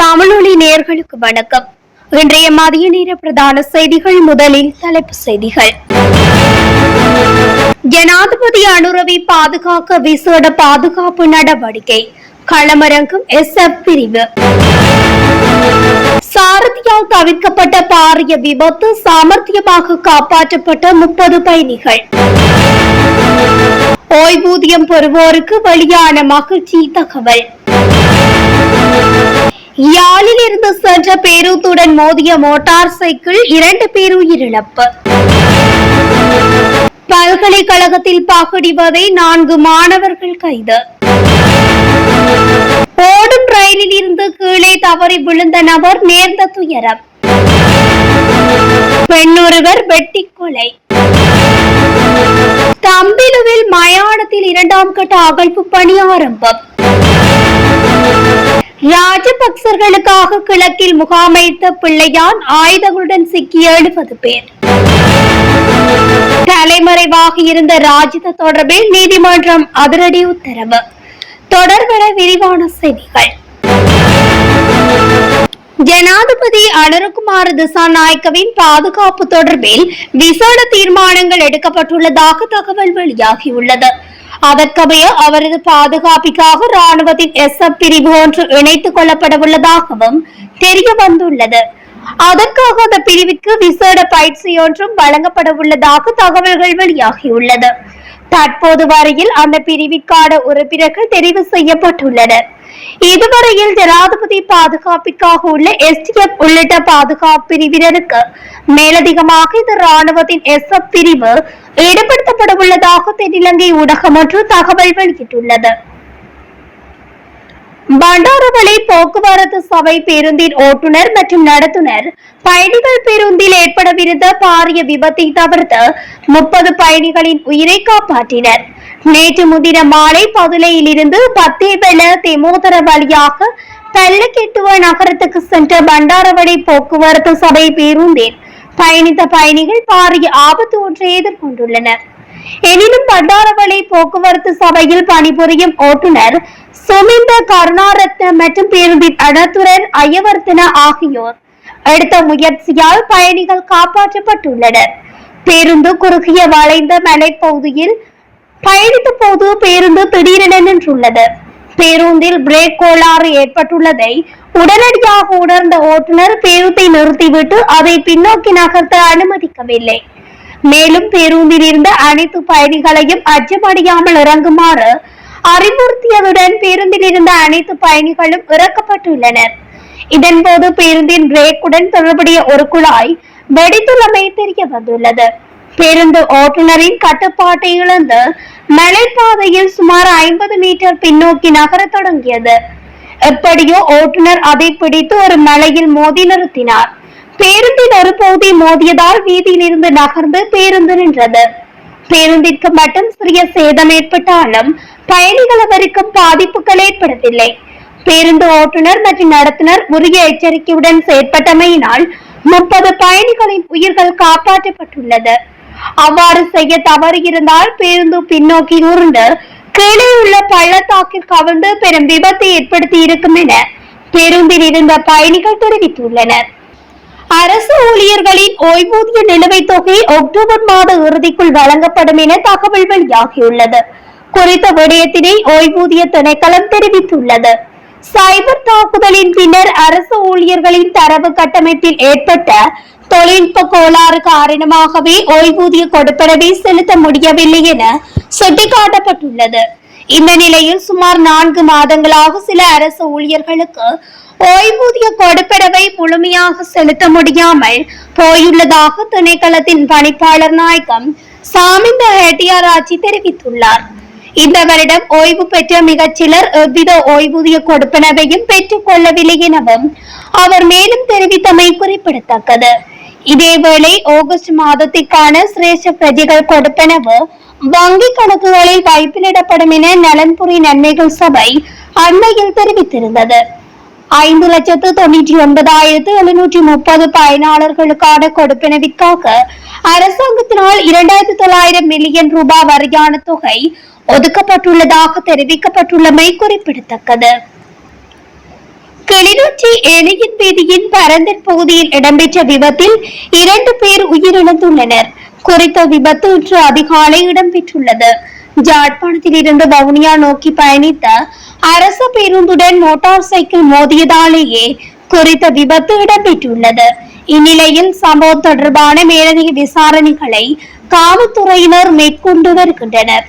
தமிழொலி நேர்களுக்கு வணக்கம். இன்றைய மதிய நேர பிரதான செய்திகள் முதலில் தலைப்பு செய்திகள். ஜனாதிபதி அனுரவை பாதுகாக்க விசேட பாதுகாப்பு நடவடிக்கை. களமரங்கும் எஸ் பிரிவு. சாரதியால் தவிர்க்கப்பட்ட பாரிய விபத்து சாமர்த்தியமாக காப்பாற்றப்பட்ட முப்பது பயணிகள். ஓய்வூதியம் பெறுவோருக்கு வெளியான மகிழ்ச்சி தகவல். யாழில் இருந்து சென்ற பேருந்துடன் மோதிய மோட்டார் சைக்கிள் இரண்டு பேர் உயிரிழப்பு. பல்கலைக்கழகத்தில் பாகுடிவதை நான்கு மாணவர்கள் கைது. ஓடும் ரயிலில் இருந்து கீழே தவறி விழுந்த நபர் நேர்ந்த துயரம். பெண்ணொருவர் வெட்டி கொலை தம்பிலுவில் மயானத்தில் இரண்டாம் கட்ட அகழ்வு பணி ஆரம்பம். ராஜபக்சர்களுக்காக கிழக்கில் முகாமைத்த பிள்ளையான் ஆயுதங்களுடன் சிக்கிய எழுபது பேர். தலைமறைவாக இருந்த ராஜித தொடர்பில் நீதிமன்றம் அதிரடி உத்தரவு. தொடர்பட விரிவான செய்திகள். ஜனாதிபதி அனுரகுமார் திசாநாயக்கவின் பாதுகாப்பு தொடர்பில் விசேட தீர்மானங்கள் எடுக்கப்பட்டுள்ளதாக தகவல் வெளியாகியுள்ளது. அதற்கமைய அவரது பாதுகாப்பிற்காக ராணுவத்தின் எஸ் பிரிவு ஒன்று இணைத்துக் கொள்ளப்படவுள்ளதாகவும் தெரிய வந்துள்ளது அதற்காக அந்த பிரிவிற்கு விசேட பயிற்சி ஒன்றும் வழங்கப்பட உள்ளதாக தகவல்கள் வெளியாகியுள்ளது. தற்போது வரையில் அந்த பிரிவிற்கான உறுப்பினர்கள் தெரிவு செய்யப்பட்டுள்ளனர். இதுவரையில் ஜனாதிபதி பாதுகாப்பிற்காக உள்ள எஸ்டிஎஃப் உள்ளிட்ட பாதுகாப்பு பிரிவினருக்கு மேலதிகமாக இந்த ராணுவத்தின் எஸ் பிரிவு ஈடுபடுத்தப்பட உள்ளதாக தென்னிலங்கை ஊடகம் ஒன்று தகவல் வெளியிட்டுள்ளது. பண்டாரவளை போக்குவரத்து சபை பேருந்தின் ஓட்டுநர் மற்றும் நடத்துனர் பயணிகள் பேருந்தில் ஏற்படவிருந்த பாரிய விபத்தை தவிர்த்து முப்பது பயணிகளின் உயிரை காப்பாற்றினர். நேற்று முதின மாலை பதுளையில் இருந்து பத்தேவெள தெமோதர வழியாக பல்லக்கெட்டுவ நகரத்துக்கு சென்ற பண்டாரவளை போக்குவரத்து சபை பேருந்தில் பயணித்த பயணிகள் பாரிய ஆபத்து ஒன்றை எதிர்கொண்டுள்ளனர். எனினும் பண்டாரவளை போக்குவரத்து சபையில் பணிபுரியும் ஓட்டுநர் சுமிந்த கருணாரத்ன மற்றும் பேருந்தின் அடத்துரன் அயவர்த்தன ஆகியோர் எடுத்த முயற்சியால் பயணிகள் காப்பாற்றப்பட்டுள்ளனர். பேருந்து குறுகிய வளைந்த மலைப்பகுதியில் பயணித்த போது பேருந்து திடீரென நின்றுள்ளது. பேருந்தில் பிரேக் கோளாறு ஏற்பட்டுள்ளதை உடனடியாக உணர்ந்த ஓட்டுநர் பேருந்தை நிறுத்திவிட்டு அதை பின்னோக்கி நகர்த்த அனுமதிக்கவில்லை. மேலும் பேருந்தில் இருந்த அனைத்து பயணிகளையும் அச்சமடையாமல் இறங்குமாறு அறிவுறுத்தியதுடன் பேருந்தில் இருந்த அனைத்து பயணிகளும் இறக்கப்பட்டுள்ளனர். இதன்போது பேருந்தின் பிரேக்குடன் தொடர்புடைய ஒரு குழாய் வெடித்துள்ளமை தெரிய வந்துள்ளது பேருந்து ஓட்டுநரின் கட்டுப்பாட்டை இழந்து மலைப்பாதையில் சுமார் ஐம்பது மீட்டர் பின்னோக்கி நகரத் தொடங்கியது. எப்படியோ ஓட்டுநர் அதை பிடித்து ஒரு மலையில் மோதி நிறுத்தினார். பேருந்தின் ஒரு பகுதி மோதியதால் வீதியில் இருந்து நகர்ந்து பேருந்து நின்றது. பேருந்திற்கு மட்டும் சிறிய சேதம் ஏற்பட்டாலும் பயணிகள் அவருக்கும் பாதிப்புகள் ஏற்படவில்லை. பேருந்து ஓட்டுநர் மற்றும் நடத்துனர் உரிய எச்சரிக்கையுடன் செயற்பட்டமையினால் முப்பது பயணிகளின் உயிர்கள் காப்பாற்றப்பட்டுள்ளது. அவ்வாறு செய்ய தவறியிருந்தால் பேருந்து பின்னோக்கி உருண்டு கீழே உள்ள பள்ளத்தாக்கில் கவிழ்ந்து பெரும் விபத்தை ஏற்படுத்தி இருக்கும் என பேருந்தில் இருந்த பயணிகள் தெரிவித்துள்ளனர். அரசு ஊழியர்களின் ஓய்வூதிய நிலுவைத் தொகை அக்டோபர் மாத இறுதிக்குள் வழங்கப்படும் என தகவல் வெளியாகியுள்ளது. குறித்த விடயத்தினை ஓய்வூதிய திணைக்களம் தெரிவித்துள்ளது. சைபர் தாக்குதலின் பின்னர் அரசு ஊழியர்களின் தரவு கட்டமைப்பில் ஏற்பட்ட தொழில்நுட்ப கோளாறு காரணமாகவே ஓய்வூதிய கொடுப்பனவை செலுத்த முடியவில்லை என சுட்டிக்காட்டப்பட்டுள்ளது. இந்த நிலையில் சுமார் நான்கு மாதங்களாக சில அரசு ஊழியர்களுக்கு ஓய்வூதிய கொடுப்பனவை முழுமையாக செலுத்த முடியாமல் போயுள்ளதாக திணைக்களத்தின் பணிப்பாளர் நாயகம் சாமிந்த ஹெட்டியாராஜி தெரிவித்துள்ளார். இந்த வருடம் ஓய்வு பெற்ற மிகச் சிலர் எவ்வித ஓய்வூதிய கொடுப்பனவையும் பெற்றுக் கொள்ளவில்லை எனவும் அவர் மேலும் தெரிவித்தமை குறிப்பிடத்தக்கது. இதேவேளை ஆகஸ்ட் மாதத்திற்கான சிரேஷ்ட பிரஜைகள் கொடுப்பனவு வங்கி கணக்குகளில் வைப்பிலிடப்படும் என நலன்புரி நன்மைகள் சபை அண்மையில் தெரிவித்திருந்தது ஐந்து லட்சத்து தொண்ணூற்றி ஒன்பதாயிரத்து எழுநூற்றி முப்பது பயனாளர்களுக்கான கொடுப்பனவிற்காக அரசாங்கத்தினால் இரண்டாயிரத்தி தொள்ளாயிரம் மில்லியன் ரூபாய் வரையான தொகை ஒதுக்கப்பட்டுள்ளதாக தெரிவிக்கப்பட்டுள்ளமை குறிப்பிடத்தக்கது கிளிநொச்சி எலியின் வீதியின் பரந்தன் பகுதியில் இடம்பெற்ற விபத்தில் இரண்டு பேர் உயிரிழந்துள்ளனர். குறித்த விபத்து இன்று அதிகாலை இடம்பெற்றுள்ளது. ஜாழ்ப்பாணத்தில் இருந்து வவுனியா நோக்கி பயணித்த அரசு பேருந்துடன் மோட்டார் சைக்கிள் மோதியதாலேயே குறித்த விபத்து இடம்பெற்றுள்ளது. இந்நிலையில் சம்பவம் தொடர்பான மேலதிக விசாரணைகளை காவல்துறையினர் மேற்கொண்டு வருகின்றனர்.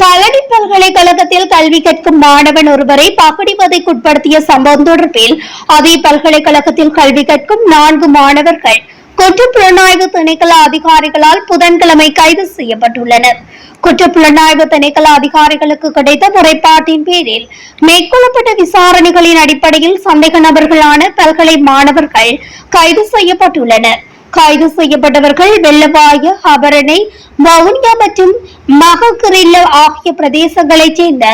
பழனி பல்கலைக்கழகத்தில் கல்வி கற்கும் மாணவன் ஒருவரை பகுடிவதைக்குட்படுத்திய சம்பவம் தொடர்பில் அதே பல்கலைக்கழகத்தில் கல்வி கற்கும் நான்கு மாணவர்கள் குற்றப்புலனாய்வு திணைக்கள அதிகாரிகளால் புதன்கிழமை கைது செய்யப்பட்டுள்ளனர். குற்றப்புலனாய்வு திணைக்கள அதிகாரிகளுக்கு கிடைத்த முறைப்பாட்டின் பேரில் மேற்கொள்ளப்பட்ட விசாரணைகளின் அடிப்படையில் சந்தேக நபர்களான பல்கலை மாணவர்கள் கைது செய்யப்பட்டுள்ளனர். கைது செய்யப்பட்டவர்கள் வெள்ளவாய அபரணை வவுனியா மற்றும் மகக்கிரில்ல ஆகிய பிரதேசங்களைச் சேர்ந்த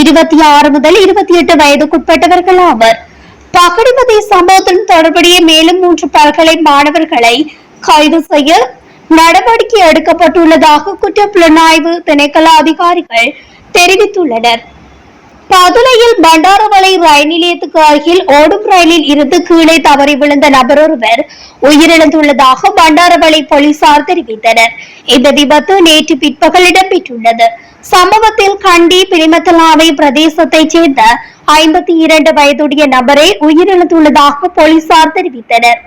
இருபத்தி ஆறு முதல் இருபத்தி எட்டு வயதுக்குட்பட்டவர்கள் ஆவர். பகடிமதி சம்பவத்துடன் தொடர்புடைய மேலும் மூன்று பல்கலை மாணவர்களை கைது செய்ய நடவடிக்கை எடுக்கப்பட்டுள்ளதாக குற்ற புலனாய்வு திணைக்கள அதிகாரிகள் தெரிவித்துள்ளனர். பதுளையில் பண்டார ரயில் நிலையத்துக்கு அருகில் ஓடும் ரயிலில் இருந்து கீழே தவறி விழுந்த நபர் ஒருவர் உயிரிழந்துள்ளதாக பண்டாரவளை போலீசார் தெரிவித்தனர். இந்த விபத்து நேற்று பிற்பகல் இடம்பெற்றுள்ளது. சம்பவத்தில் கண்டி பிரிமத்தலாவை பிரதேசத்தைச் சேர்ந்த ஐம்பத்தி இரண்டு வயதுடைய நபரை உயிரிழந்துள்ளதாக போலீசார் தெரிவித்தனர்.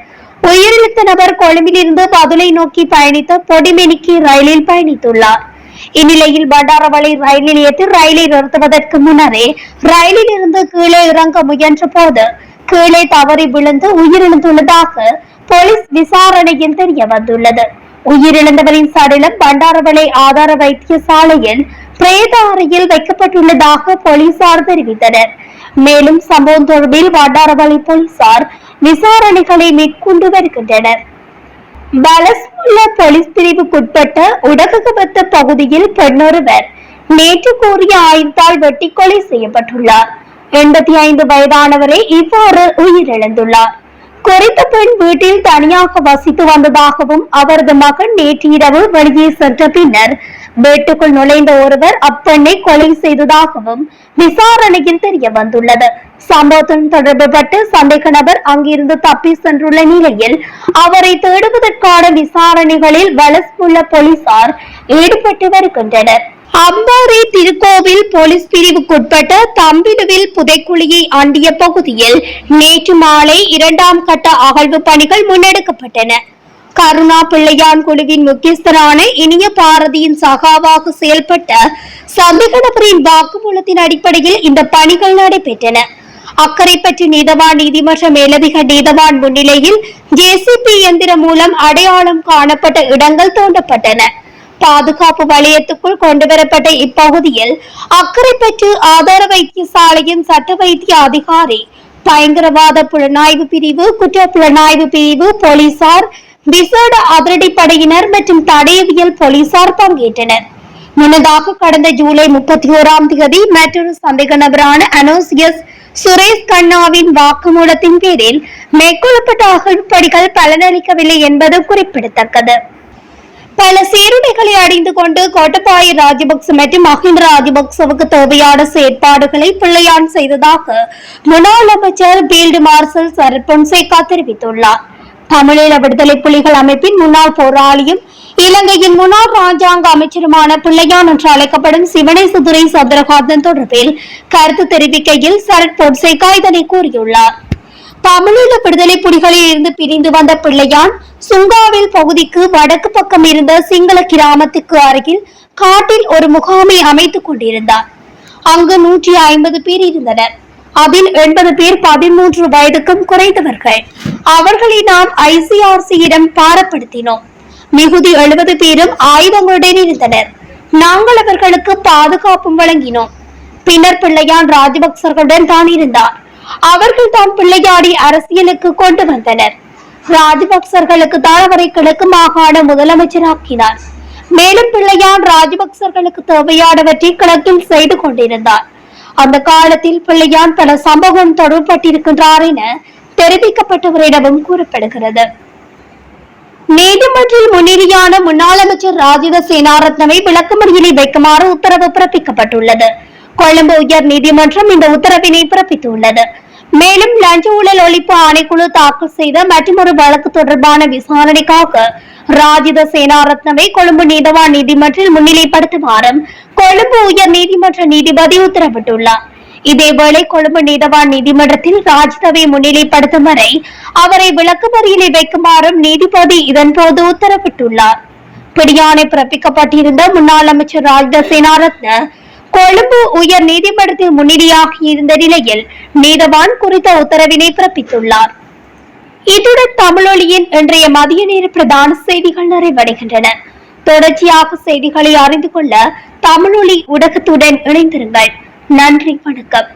உயிரிழந்த நபர் கொழும்பிலிருந்து பதுளை நோக்கி பயணித்த பொடிமெனிக்கு ரயிலில் பயணித்துள்ளார். இந்நிலையில் பண்டாரவளை ரயில் நிலையத்தில் ரயிலை நிறுத்துவதற்கு முன்னரே ரயிலில் இருந்து கீழே இறங்க முயன்ற போது கீழே தவறி விழுந்து உயிரிழந்துள்ளதாக போலீஸ் விசாரணையில் தெரிய வந்துள்ளது உயிரிழந்தவரின் சடலம் பண்டாரவளை ஆதார வைத்தியசாலையில் பிரேத அறையில் வைக்கப்பட்டுள்ளதாக போலீசார் தெரிவித்தனர். மேலும் சம்பவம் தொடர்பில் வண்டாரவளை போலீசார் விசாரணைகளை மேற்கொண்டு வருகின்றனர். பலஸ்முல்ல போலீஸ் பிரிவுக்குட்பட்ட உடககபத்த பகுதியில் பெண்ணொருவர் நேற்று கூறிய ஆயுதத்தால் வெட்டி கொலை செய்யப்பட்டுள்ளார். எண்பத்தி ஐந்து வயதானவரே இவ்வாறு உயிரிழந்துள்ளார். குறித்த பெண் வீட்டில் தனியாக வசித்து வந்ததாகவும் அவரது மகன் நேற்று இரவு வெளியே சென்ற பின்னர் வீட்டுக்குள் நுழைந்த ஒருவர் அப்பெண்ணை கொலை செய்ததாகவும் விசாரணையில் தெரிய வந்துள்ளது. சம்பவத்துடன் தொடர்புபட்டு சந்தேக நபர் அங்கிருந்து தப்பி சென்றுள்ள நிலையில் அவரை தேடுவதற்கான விசாரணைகளில் வலஸ்புள்ள போலீசார் ஈடுபட்டு வருகின்றனர். அம்பாறை திருக்கோவில் போலீஸ் பிரிவுக்குட்பட்ட தம்பிடுவில் புதைக்குழியை ஆண்டிய பகுதியில் நேற்று மாலை இரண்டாம் கட்ட அகழ்வு பணிகள் முன்னெடுக்கப்பட்டன. கருணா பிள்ளையான் குழுவின் முக்கியஸ்தரான இனிய பாரதியின் சகாவாக செயல்பட்ட சந்தேகநபரின் வாக்குமூலத்தின் அடிப்படையில் இந்த பணிகள் நடைபெற்றன. அக்கரைப்பற்று நீதவான் நீதிமன்ற மேலதிக நீதவான் முன்னிலையில் ஜேசிபி இயந்திரம் மூலம் அடையாளம் காணப்பட்ட இடங்கள் தோண்டப்பட்டன. பாதுகாப்பு வலயத்துக்குள் கொண்டுவரப்பட்ட இப்பகுதியில் அக்கரைப்பற்று ஆதார வைத்தியசாலையின் சட்ட வைத்திய அதிகாரி பயங்கரவாத புலனாய்வு பிரிவு குற்ற புலனாய்வு பிரிவு போலீசார் விசேட அதிரடிப்படையினர் மற்றும் தடயவியல் போலீசார் பங்கேற்றனர். முன்னதாக கடந்த ஜூலை முப்பத்தி ஓராம் தேதி மற்றொரு சந்தேக நபரான அனோசியஸ் சுரேஷ் கண்ணாவின் வாக்குமூலத்தின் பேரில் மேற்கொள்ளப்பட்ட அகழ்வுப்படிகள் பலனளிக்கவில்லை என்பது குறிப்பிடத்தக்கது. பல சீருடைகளை அடைந்து கொண்டு கோட்டபாய ராஜபக்ச மற்றும் மஹிந்த ராஜபக்சவுக்கு தேவையான செயற்பாடுகளை பிள்ளையான் செய்ததாக முன்னாள் அமைச்சர் பீல்டு மார்ஷல் சரத் பொன்சேகா தெரிவித்துள்ளார். தமிழீழ விடுதலை புலிகள் அமைப்பின் முன்னாள் போராளியும் இலங்கையின் முன்னாள் ராஜாங்க அமைச்சருமான பிள்ளையான் என்று அழைக்கப்படும் சிவனேசதுரை சந்திரகாந்தன் தொடர்பில் கருத்து தெரிவிக்கையில் சரத் பொன்சேகா இதனை கூறியுள்ளார். தமிழீழ விடுதலை புலிகளில் இருந்து பிரிந்து வந்த பிள்ளையான் சுங்காவில் பகுதிக்கு வடக்கு பக்கம் இருந்த சிங்கள கிராமத்துக்கு அருகில் காட்டில் ஒரு முகாமை அமைத்துக் கொண்டிருந்தார். அங்கு நூற்றி ஐம்பது பேர் இருந்தனர். அதில் எண்பது பேர் பதிமூன்று வயதுக்கும் குறைந்தவர்கள். அவர்களை நாம் ஐசிஆர்சியிடம் பாரப்படுத்தினோம். மிகுதி எழுபது பேரும் ஆயுதங்களுடன் இருந்தனர். நாங்கள் அவர்களுக்கு பாதுகாப்பும் வழங்கினோம். பின்னர் பிள்ளையான் ராஜபக்சர்களுடன் தான் இருந்தார். அவர்கள் தான் பிள்ளையாடி அரசியலுக்கு கொண்டு வந்தனர். ராஜபக்சர்களுக்கு தான் அவரை கிழக்கு மாகாண முதலமைச்சராக்கினார். மேலும் பிள்ளையான் ராஜபக்சர்களுக்கு தேவையானவற்றை கிழக்கில் செய்து கொண்டிருந்தார். அந்த காலத்தில் பிள்ளையான் பல சம்பவம் தொடர்பட்டிருக்கின்றார் என தெரிவிக்கப்பட்டவரிடமும் கூறப்படுகிறது. நீதிமன்றில் முன்னிலையான முன்னாள் அமைச்சர் ராஜித சேனாரத்னவை விளக்கமறியலில் வைக்குமாறு உத்தரவு பிறப்பிக்கப்பட்டுள்ளது. கொழும்பு உயர் நீதிமன்றம் இந்த உத்தரவினை பிறப்பித்துள்ளது. மேலும் லஞ்ச ஊழல் ஒழிப்பு ஆணைக்குழு தாக்கல் செய்த மற்றொரு வழக்கு தொடர்பான விசாரணைக்காக ராஜித சேனாரத்னவை கொழும்பு நீதவான் நீதிமன்றில் முன்னிலைப்படுத்துமாறும் கொழும்பு உயர் நீதிமன்ற நீதிபதி உத்தரவிட்டுள்ளார். இதேவேளை கொழும்பு நீதவான் நீதிமன்றத்தில் ராஜிதவை முன்னிலைப்படுத்தும் வரை அவரை விளக்குமறியலில் வைக்குமாறும் நீதிபதி இதன்போது உத்தரவிட்டுள்ளார். பிடியாணை பிறப்பிக்கப்பட்டிருந்த முன்னாள் அமைச்சர் ராஜித சேனாரத்ன கொழும்பு உயர் நீதிமன்றத்தில் முன்னிலையாக இருந்த நிலையில் நீதவான் குறித்த உத்தரவினை பிறப்பித்துள்ளார். இத்துடன் தமிழொலியின் இன்றைய மதிய நேர பிரதான செய்திகள் நிறைவடைகின்றன. தொடர்ச்சியாக செய்திகளை அறிந்து கொள்ள தமிழொலி ஊடகத்துடன் இணைந்திருங்கள். நன்றி வணக்கம்.